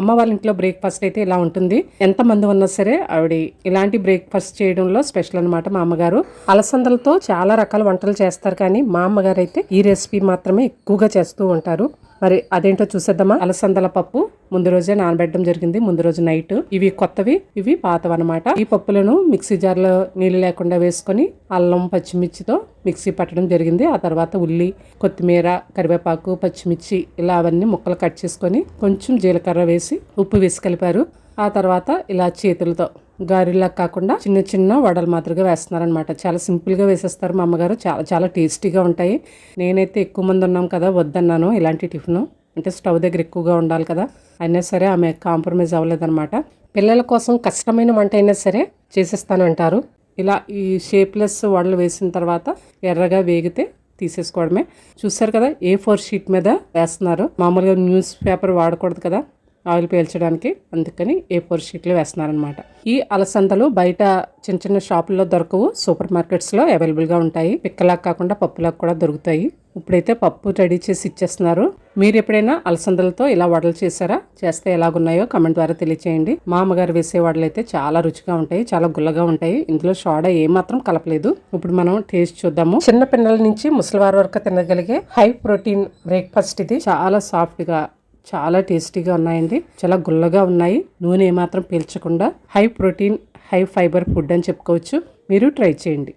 అమ్మ వాళ్ళ ఇంట్లో బ్రేక్ఫాస్ట్ అయితే ఇలా ఉంటుంది. ఎంతమంది ఉన్నా సరే ఆవిడ ఇలాంటి బ్రేక్ఫాస్ట్ చేయడంలో స్పెషల్ అన్నమాట మా అమ్మగారు. అలసందలతో చాలా రకాల వంటలు చేస్తారు కానీ మా అమ్మగారు అయితే ఈ రెసిపీ మాత్రమే ఎక్కువగా చేస్తూ ఉంటారు. మరి అదేంటో చూసేద్దామా? అలసందల పప్పు. ముందు రోజే నానబెట్టడం జరిగింది. ముందు రోజు నైట్ ఇవి కొత్తవి. ఇవి పాతవన్నమాట. ఈ పప్పులను మిక్సీ జార్లో నీళ్ళు లేకుండా వేసుకొని అల్లం పచ్చిమిర్చితో మిక్సీ పట్టడం జరిగింది. ఆ తర్వాత ఉల్లి కొత్తిమీర కరివేపాకు పచ్చిమిర్చి ఇలా అవన్నీ ముక్కలు కట్ చేసుకొని కొంచెం జీలకర్ర వేసి ఉప్పు వేసి కలిపారు. ఆ తర్వాత ఇలా చేతులతో గారెలా కాకుండా చిన్న చిన్న వడలు మాదిరిగా వేస్తున్నారనమాట చాలా సింపుల్గా వేసేస్తారు మా అమ్మగారు. చాలా చాలా టేస్టీగా ఉంటాయి. నేనైతే ఎక్కువ మంది ఉన్నాం కదా వద్దన్నాను ఇలాంటి టిఫిన్. అంటే స్టవ్ దగ్గర ఎక్కువగా ఉండాలి కదా. అయినా సరే ఆమె కాంప్రమైజ్ అవ్వలేదన్నమాట. పిల్లల కోసం కష్టమైన వంట అయినా సరే చేసేస్తానంటారు. ఇలా ఈ షేప్లెస్ వడలు వేసిన తర్వాత ఎర్రగా వేగితే తీసేసుకోవడమే. చూస్తారు కదా ఏ ఫోర్ షీట్ మీద వేస్తున్నారు. మామూలుగా న్యూస్ పేపర్ వాడకూడదు కదా. ఆయిల్ పీల్చడానికి అందుకని ఏ ఫోర్ షీట్లు వేస్తున్నారనమాట ఈ అలసందలు బయట చిన్న చిన్న షాపుల్లో దొరకవు సూపర్ మార్కెట్స్లో అవైలబుల్గా ఉంటాయి. పిక్కలాగా కాకుండా పప్పులాగా కూడా దొరుకుతాయి. ఇప్పుడైతే పప్పు రెడీ చేసి ఇచ్చేస్తున్నారు. మీరు ఎప్పుడైనా అలసందలతో ఇలా వడలు చేశారా? చేస్తే ఎలాగున్నాయో కమెంట్ ద్వారా తెలియచేయండి. మా అమ్మగారు వేసే వడలు అయితే చాలా రుచిగా ఉంటాయి చాలా గుల్లగా ఉంటాయి. ఇందులో సోడా ఏమాత్రం కలపలేదు. ఇప్పుడు మనం టేస్ట్ చూద్దాము. చిన్న పిల్లల నుంచి ముసలివారి వరకు తినగలిగే హై ప్రోటీన్ బ్రేక్ఫాస్ట్ ఇది. చాలా సాఫ్ట్గా చాలా టేస్టీగా ఉన్నాయండి. చాలా గుల్లగా ఉన్నాయి. నూనె ఏమాత్రం పీల్చకుండా high protein high fibre food అని చెప్పుకోవచ్చు. మీరు ట్రై చేయండి.